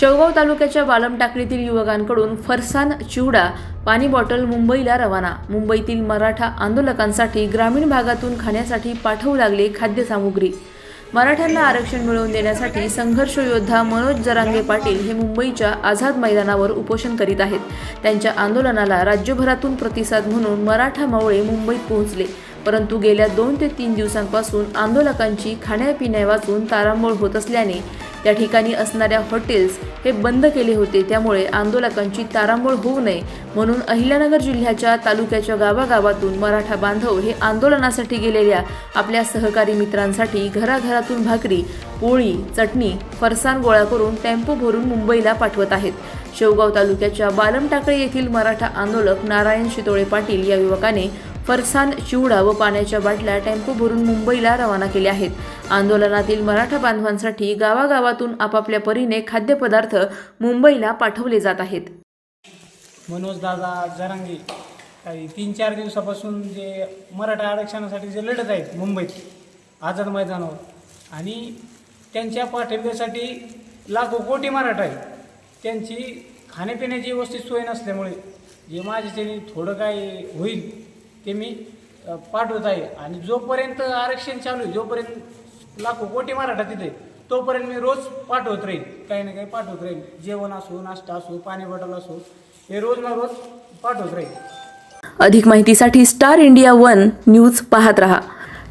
शेवगाव तालुक्याच्या बालम टाकळीतील युवकांकडून फरसान चिवडा पाणी बॉटल मुंबईला रवाना. मुंबईतील मराठा आंदोलकांसाठी ग्रामीण भागातून खाण्यासाठी पाठवू लागले खाद्यसामुग्री. मराठ्यांना आरक्षण मिळवून देण्यासाठी संघर्ष योद्धा मनोज जरांगे पाटील हे मुंबईच्या आझाद मैदानावर उपोषण करीत आहेत. त्यांच्या आंदोलनाला राज्यभरातून प्रतिसाद म्हणून मराठा मावळे मुंबईत पोहोचले. परंतु गेल्या दोन ते तीन दिवसांपासून आंदोलकांची खाण्यापिण्या वाचून तारांबळ होत असल्याने त्या ठिकाणी असणाऱ्या हॉटेल्स हे बंद केले होते. त्यामुळे आंदोलकांची तारांबळ होऊ नये म्हणून अहिल्यानगर जिल्ह्याच्या तालुक्याच्या गावागावातून मराठा बांधव हे आंदोलनासाठी गेलेल्या आपल्या सहकारी मित्रांसाठी घराघरातून भाकरी पोळी चटणी फरसाण गोळा करून टेम्पो भरून मुंबईला पाठवत आहेत. शेवगाव तालुक्याच्या बालमटाकळे येथील मराठा आंदोलक नारायण शितोळे पाटील या युवकाने फरसाण चिवडा व पाण्याच्या बाटल्या टेम्पो भरून मुंबईला रवाना केल्या आहेत. आंदोलनातील मराठा बांधवांसाठी गावागावातून आपापल्या परीने खाद्यपदार्थ मुंबईला पाठवले जात आहेत. मनोज दादा जरांगे काही तीन चार दिवसापासून जे मराठा आरक्षणासाठी जे लढत आहेत मुंबईत आझाद मैदानावर आणि त्यांच्या पाठिंब्यासाठी लाखो कोटी मराठा आहेत. त्यांची खाण्यापिण्याची व्यवस्थित सोय नसल्यामुळे जे माझ्याच्याने थोडं काय होईल ते मी पाठवत आहे. आणि जोपर्यंत आरक्षण चालू आहे जोपर्यंत लाखो कोटी मराठा तिथे. तोपर्यंत मी रोज पाठवत राहील काही ना काही पाठवत राहील जेवण असो नाश्ता असो पाणी बॉटल असो हे रोज ना रोज पाठवत राहील अधिक माहितीसाठी स्टार इंडिया वन न्यूज पाहत रहा.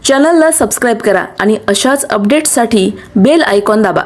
चॅनलला सबस्क्राईब करा आणि अशाच अपडेट्ससाठी बेल आयकॉन दाबा.